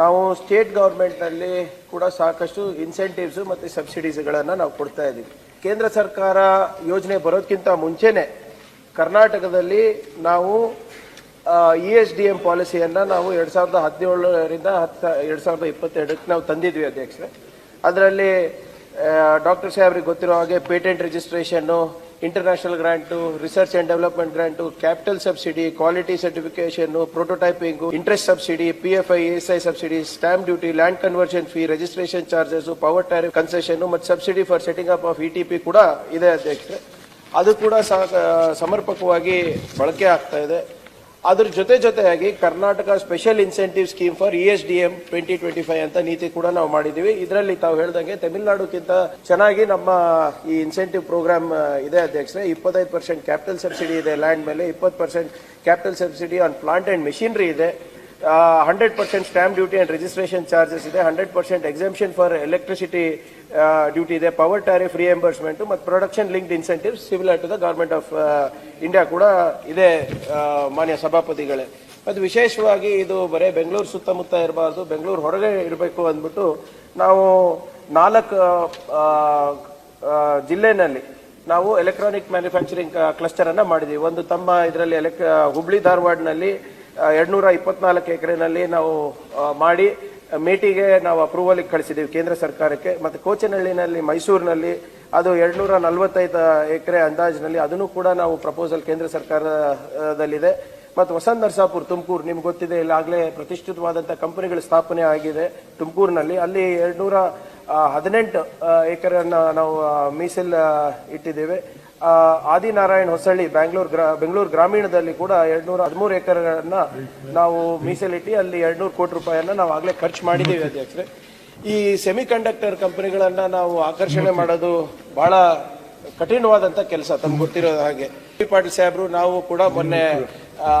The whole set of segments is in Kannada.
ನಾವು ಸ್ಟೇಟ್ ಗೌರ್ಮೆಂಟ್ನಲ್ಲಿ ಕೂಡ ಸಾಕಷ್ಟು ಇನ್ಸೆಂಟಿವ್ಸ್ ಮತ್ತು ಸಬ್ಸಿಡೀಸ್ಗಳನ್ನು ನಾವು ಕೊಡ್ತಾ ಇದ್ದೀವಿ. ಕೇಂದ್ರ ಸರ್ಕಾರ ಯೋಜನೆ ಬರೋದಕ್ಕಿಂತ ಮುಂಚೆನೆ ಕರ್ನಾಟಕದಲ್ಲಿ ನಾವು ಇ ಎಸ್ ಡಿ ಎಂ ಪಾಲಿಸಿಯನ್ನು ನಾವು ಎರಡು ಸಾವಿರದ ಹದಿನೇಳರಿಂದ ಹತ್ತು ಎರಡು ಸಾವಿರದ ಇಪ್ಪತ್ತೆರಡಕ್ಕೆ ನಾವು ತಂದಿದ್ವಿ ಅಧ್ಯಕ್ಷರೇ. ಅದರಲ್ಲಿ ಡಾಕ್ಟರ್ ಸಾಹೇಬ್ರಿಗೆ ಗೊತ್ತಿರೋ ಹಾಗೆ patent registration international grant research and development grant capital subsidy quality certification prototyping interest subsidy P F I S I subsidy stamp duty land conversion fee registration charges power tariff concession ಮತ್ತು subsidy for setting up of E T P ಕೂಡ ಇದೆ ಅಧ್ಯಕ್ಷ ಅದು ಕೂಡ ಸಮರ್ಪಕವಾಗಿ ಬಳಕೆ ಆಗ್ತಾ ಇದೆ. ಅದ್ರ ಜೊತೆ ಜೊತೆಯಾಗಿ Karnataka special incentive scheme for E S D M twenty twenty five ಅಂತ ನೀತಿ ಕೂಡ ನಾವು ಮಾಡಿದ್ದೀವಿ. ಇದರಲ್ಲಿ ತಾವು ಹೇಳ್ದಂಗೆ ತಮಿಳುನಾಡುಕ್ಕಿಂತ ಚೆನ್ನಾಗಿ ನಮ್ಮ ಈ ಇನ್ಸೆಂಟಿವ್ ಪ್ರೋಗ್ರಾಮ್ ಇದೆ ಅಧ್ಯಕ್ಷರೇ. ಇಪ್ಪತ್ತೈದು ಪರ್ಸೆಂಟ್ ಕ್ಯಾಪಿಟಲ್ ಸಬ್ಸಿಡಿ ಇದೆ ಲ್ಯಾಂಡ್ ಮೇಲೆ ಇಪ್ಪತ್ತು percent capital subsidy on plant and machinery ಇದೆ. Hundred percent stamp duty and registration charges ಇದೆ. Hundred percent exemption for electricity duty ಇದೆ. ಪವರ್ ಟ್ಯಾರಿಫ್ ರಿಎಂಬರ್ಸ್ಮೆಂಟ್ ಮತ್ತು production linked incentive similar to the government of India ಕೂಡ ಇದೆ ಮಾನ್ಯ ಸಭಾಪತಿಗಳೇ. ಮತ್ತು ವಿಶೇಷವಾಗಿ ಇದು ಬರೀ ಬೆಂಗಳೂರು ಸುತ್ತಮುತ್ತ ಇರಬಾರ್ದು. ಬೆಂಗಳೂರು ಹೊರಗೆ ಇರಬೇಕು ಅಂದ್ಬಿಟ್ಟು ನಾವು ನಾಲ್ಕು ಜಿಲ್ಲೆನಲ್ಲಿ ನಾವು ಎಲೆಕ್ಟ್ರಾನಿಕ್ ಮ್ಯಾನುಫ್ಯಾಕ್ಚರಿಂಗ್ ಕ್ಲಸ್ಟರನ್ನು ಮಾಡಿದ್ದೀವಿ ಒಂದು ತಮ್ಮ ಇದರಲ್ಲಿ ಎಲೆಕ್ ಹುಬ್ಳಿ ಧಾರವಾಡನಲ್ಲಿ ಎರಡ್ನೂರ ಇಪ್ಪತ್ನಾಲ್ಕು ಎಕರೆನಲ್ಲಿ ನಾವು ಮಾಡಿ, ಮೇಟಿಗೆ ನಾವು ಅಪ್ರೂವಲ್ ಕಳಿಸಿದ್ದೀವಿ ಕೇಂದ್ರ ಸರ್ಕಾರಕ್ಕೆ. ಮತ್ತು ಕೋಚನಹಳ್ಳಿನಲ್ಲಿ, ಮೈಸೂರಿನಲ್ಲಿ ಅದು ಎರಡ್ನೂರ ನಲವತ್ತೈದು ಎಕರೆ ಅಂದಾಜಿನಲ್ಲಿ ಅದನ್ನು ಕೂಡ ನಾವು ಪ್ರಪೋಸಲ್ ಕೇಂದ್ರ ಸರ್ಕಾರದಲ್ಲಿದೆ. ಮತ್ತು ವಸಂತ ನರಸಾಪುರ್ ತುಮಕೂರು, ನಿಮ್ಗೆ ಗೊತ್ತಿದೆ ಇಲ್ಲಾಗಲೇ ಪ್ರತಿಷ್ಠಿತವಾದಂಥ ಕಂಪನಿಗಳ ಸ್ಥಾಪನೆ ಆಗಿದೆ ತುಮಕೂರಿನಲ್ಲಿ. ಅಲ್ಲಿ ಎರಡ್ನೂರ ಹದಿನೆಂಟು ಎಕರೆಯನ್ನು ನಾವು ಮೀಸಲ್ ಇಟ್ಟಿದ್ದೇವೆ ಆದಿನಾರಾಯಣ್ ಹೊಸಳ್ಳಿ ಬ್ಯಾಂಗ್ಳೂರ್ ಬೆಂಗಳೂರು ಗ್ರಾಮೀಣದಲ್ಲಿ ಕೂಡ ಎರಡ್ನೂರ ಹದಿಮೂರು ಎಕರೆಗಳನ್ನ ನಾವು ಮೀಸಲಿಟ್ಟು ಅಲ್ಲಿ ಎರಡ್ನೂರು ಕೋಟಿ ರೂಪಾಯಿಯನ್ನ ನಾವು ಆಗಲೇ ಖರ್ಚು ಮಾಡಿದ್ದೀವಿ ಅಧ್ಯಕ್ಷರೇ. ಈ ಸೆಮಿ ಕಂಡಕ್ಟರ್ ಕಂಪನಿಗಳನ್ನ ನಾವು ಆಕರ್ಷಣೆ ಮಾಡೋದು ಬಹಳ ಕಠಿಣವಾದಂತ ಕೆಲಸ, ತಮ್ಗೆ ಗೊತ್ತಿರೋ ಹಾಗೆ. ಪಾಟೀಲ್ ಸಾಹೇಬ್ರು, ನಾವು ಕೂಡ ಮೊನ್ನೆ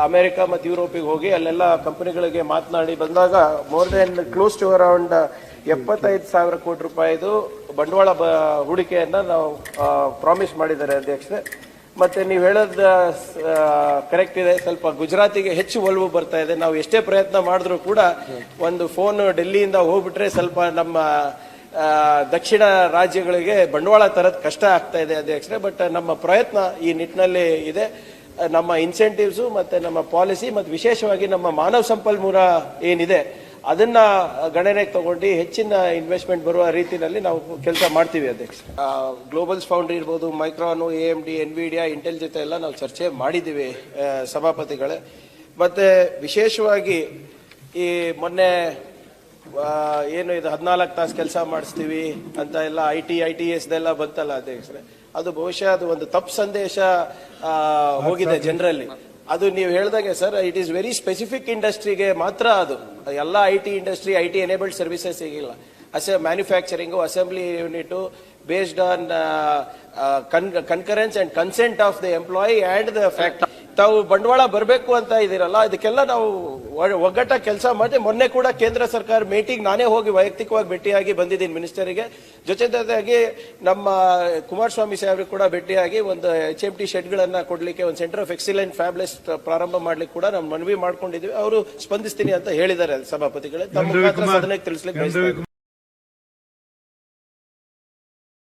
ಅಮೆರಿಕ ಮತ್ತು ಯುರೋಪಿಗೆ ಹೋಗಿ ಅಲ್ಲೆಲ್ಲ ಕಂಪನಿಗಳಿಗೆ ಮಾತನಾಡಿ ಬಂದಾಗ more than close to around ಎಪ್ಪತ್ತೈದು ಸಾವಿರ ಕೋಟಿ ರೂಪಾಯಿದು ಬಂಡವಾಳ ಬ, ಹೂಡಿಕೆಯನ್ನು ನಾವು ಪ್ರಾಮಿಸ್ ಮಾಡಿದ್ದಾರೆ ಅಧ್ಯಕ್ಷರೇ. ಮತ್ತು ನೀವು ಹೇಳೋದು ಕರೆಕ್ಟ್ ಇದೆ. ಸ್ವಲ್ಪ ಗುಜರಾತಿಗೆ ಹೆಚ್ಚು ಒಲವು ಬರ್ತಾ ಇದೆ. ನಾವು ಎಷ್ಟೇ ಪ್ರಯತ್ನ ಮಾಡಿದ್ರೂ ಕೂಡ ಒಂದು ಫೋನ್ ಡೆಲ್ಲಿಯಿಂದ ಹೋಗ್ಬಿಟ್ರೆ ಸ್ವಲ್ಪ ನಮ್ಮ ದಕ್ಷಿಣ ರಾಜ್ಯಗಳಿಗೆ ಬಂಡವಾಳ ತರದ್ ಕಷ್ಟ ಆಗ್ತಾ ಇದೆ ಅಧ್ಯಕ್ಷರೇ. ಬಟ್ ನಮ್ಮ ಪ್ರಯತ್ನ ಈ ನಿಟ್ಟಿನಲ್ಲಿ ಇದೆ. ನಮ್ಮ ಇನ್ಸೆಂಟಿವ್ಸು ಮತ್ತು ನಮ್ಮ ಪಾಲಿಸಿ ಮತ್ತು ವಿಶೇಷವಾಗಿ ನಮ್ಮ ಮಾನವ ಸಂಪನ್ಮೂಲ ಏನಿದೆ ಅದನ್ನ ಗಣನೆಗೆ ತಗೊಂಡು ಹೆಚ್ಚಿನ ಇನ್ವೆಸ್ಟ್ಮೆಂಟ್ ಬರುವ ರೀತಿಯಲ್ಲಿ ನಾವು ಕೆಲಸ ಮಾಡ್ತೀವಿ ಅಧ್ಯಕ್ಷ. ಗ್ಲೋಬಲ್ಸ್ ಫೌಂಡ್ರಿ ಇರ್ಬೋದು Micron A M D Nvidia Intel ಜೊತೆ ಎಲ್ಲ ನಾವು ಚರ್ಚೆ ಮಾಡಿದ್ದೀವಿ ಸಭಾಪತಿಗಳೇ. ಮತ್ತೆ ವಿಶೇಷವಾಗಿ ಈ ಮೊನ್ನೆ ಏನು ಇದು ಹದಿನಾಲ್ಕು ತಾಸು ಕೆಲಸ ಮಾಡಿಸ್ತೀವಿ ಅಂತ ಎಲ್ಲ ಐ ಟಿ ಐ ಟಿ ಎಸ್ದೆಲ್ಲ ಎಲ್ಲ ಬಂತಲ್ಲ ಅಧ್ಯಕ್ಷರೇ. ಅದು ಬಹುಶಃ ಅದು ಒಂದು ತಪ್ಪು ಸಂದೇಶ ಹೋಗಿದೆ ಜನರಲ್ಲಿ. ಅದು ನೀವು ಹೇಳ್ದಾಗೆ sir it is very specific ಇಂಡಸ್ಟ್ರಿಗೆ ಮಾತ್ರ ಅದು. ಎಲ್ಲ I T industry I T enabled services ಸಿಗಿಲ್ಲ. ಅಸೆ manufacturing assembly unit based on concurrence and consent of the employee and the factory ತಾವು ಬಂಡವಾಳ ಬರಬೇಕು ಅಂತ ಇದ್ದೀರಲ್ಲ ಇದಕ್ಕೆಲ್ಲ ನಾವು ಒಗ್ಗಟ್ಟ ಕೆಲಸ ಮಾಡಿ ಮೊನ್ನೆ ಕೂಡ ಕೇಂದ್ರ ಸರ್ಕಾರ ಮೀಟಿಂಗ್ ನಾನೇ ಹೋಗಿ ವೈಯಕ್ತಿಕವಾಗಿ ಭೇಟಿಯಾಗಿ ಬಂದಿದ್ದೀನಿ ಮಿನಿಸ್ಟರಿಗೆ. ಜೊತೆ ಜೊತೆಯಾಗಿ ನಮ್ಮ ಕುಮಾರಸ್ವಾಮಿ ಸಾಹೇಬ್ರಿಗೆ ಕೂಡ ಭೇಟಿಯಾಗಿ ಒಂದು ಎಚ್ ಎಂ ಟಿ ಶೆಡ್ಗಳನ್ನು ಕೊಡ್ಲಿಕ್ಕೆ ಒಂದು ಸೆಂಟರ್ ಆಫ್ ಎಕ್ಸಿಲೆಂಟ್ ಫ್ಯಾಬ್ಲೆಸ್ ಪ್ರಾರಂಭ ಮಾಡಲಿಕ್ಕೆ ಕೂಡ ನಾವು ಮನವಿ ಮಾಡ್ಕೊಂಡಿದ್ವಿ ಅವರು ಸ್ಪಂದಿಸ್ತೀನಿ ಅಂತ ಹೇಳಿದ್ದಾರೆ ಸಭಾಪತಿಗಳೇ. ತಮ್ಮ ಸದನಕ್ಕೆ ತಿಳಿಸ್ಲಿಕ್ಕೆ.